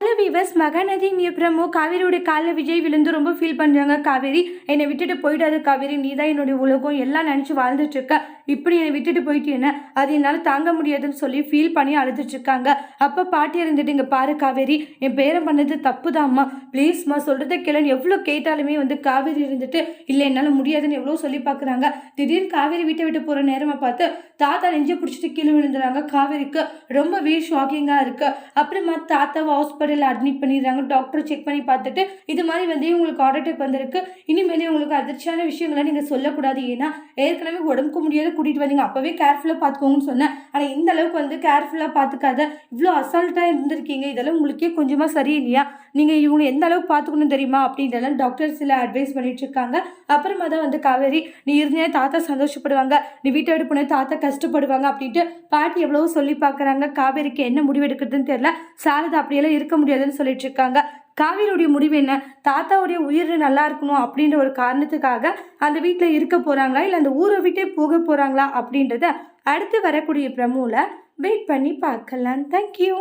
Hello viewers Mahanadi promo. காவேரியோட காலில் விஜய் விழுந்து ரொம்ப ஃபீல் பண்ணுறாங்க காவேரி என்னை விட்டுட்டு போயிடாது காவேரி. நீ தான் என்னுடைய உலகம். எல்லாம் நினச்சி வாழ்ந்துட்டு இருக்க. இப்படி என்னை விட்டுட்டு போயிட்டேன்னு அது என்னால் தாங்க முடியாதுன்னு சொல்லி ஃபீல் பண்ணி அழுதுட்டு இருக்காங்க. அப்போ பாட்டி இருந்துட்டு இங்கே பாரு காவேரி என் பேரன் பண்ணது தப்பு தான்மா ப்ளீஸ்மா சொல்கிறத கேளுன்னு எவ்வளோ கேட்டாலுமே வந்து காவேரி இருந்துட்டு இல்லை என்னால் முடியாதுன்னு எவ்வளோ சொல்லி பார்க்குறாங்க திடீர்னு காவேரி வீட்டை விட்டு போகிற நேரமாக பார்த்து தாத்தா நெஞ்சு பிடிச்சிட்டு கீழே விழுந்துறாங்க காவேரிக்கு. ரொம்பவே ஷாக்கிங்காக இருக்குது அப்புறமா தாத்தாவை ஹாஸ்பிட்டலில் அட்மிட் பண்ணிடுறாங்க. டாக்டர் செக் பண்ணி பார்த்துட்டு இது மாதிரி வந்து உங்களுக்கு ஹார்ட் அட்டாக் வந்திருக்கு. இனிமேல் உங்களுக்கு அதிர்ச்சியான விஷயங்களை நீங்கள் சொல்லக்கூடாது. ஏன்னா ஏற்கனவே உடம்புக்கு முடியாத கூட்டிகிட்டு வந்தீங்க. அப்போவே கேர்ஃபுல்லாக பார்த்துக்கோங்கன்னு சொன்னேன். ஆனால் இந்த அளவுக்கு வந்து கேர்ஃபுல்லாக பார்த்துக்காத இவ்வளோ அசால்ட்டாக இருந்திருக்கீங்க. இதெல்லாம் உங்களுக்கே கொஞ்சமாக சரியில்லையா நீங்கள் இவங்க எந்த அளவுக்கு பார்த்துக்கணும் தெரியுமா? அப்படின்றதெல்லாம் டாக்டர் சில அட்வைஸ் பண்ணிட்டு இருக்காங்க. அப்புறமா தான் வந்து காவேரி நீ இருந்தே தாத்தா சந்தோஷப்படுவாங்க. நீ வீட்டை விட்டு போன தாத்தா கஷ்டப்படுவாங்க. அப்படின்ட்டு பாட்டி எவ்வளவோ சொல்லி பார்க்குறாங்க. காவேரிக்கு என்ன முடிவு எடுக்கிறதுன்னு தெரியல. சாரதா அப்படியெல்லாம் இருக்க முடியாதுன்னு சொல்லிட்டு இருக்காங்க. காவேரியுடைய முடிவு என்ன? தாத்தாவுடைய உயிர் நல்லா இருக்கணும் அப்படின்ற ஒரு காரணத்துக்காக அந்த வீட்டில் இருக்க போகிறாங்களா இல்லை அந்த ஊரை விட்டே போக போகிறாங்களா அப்படின்றத அடுத்து வரக்கூடிய பிரமுவில் வெயிட் பண்ணி பார்க்கலாம். தேங்க்யூ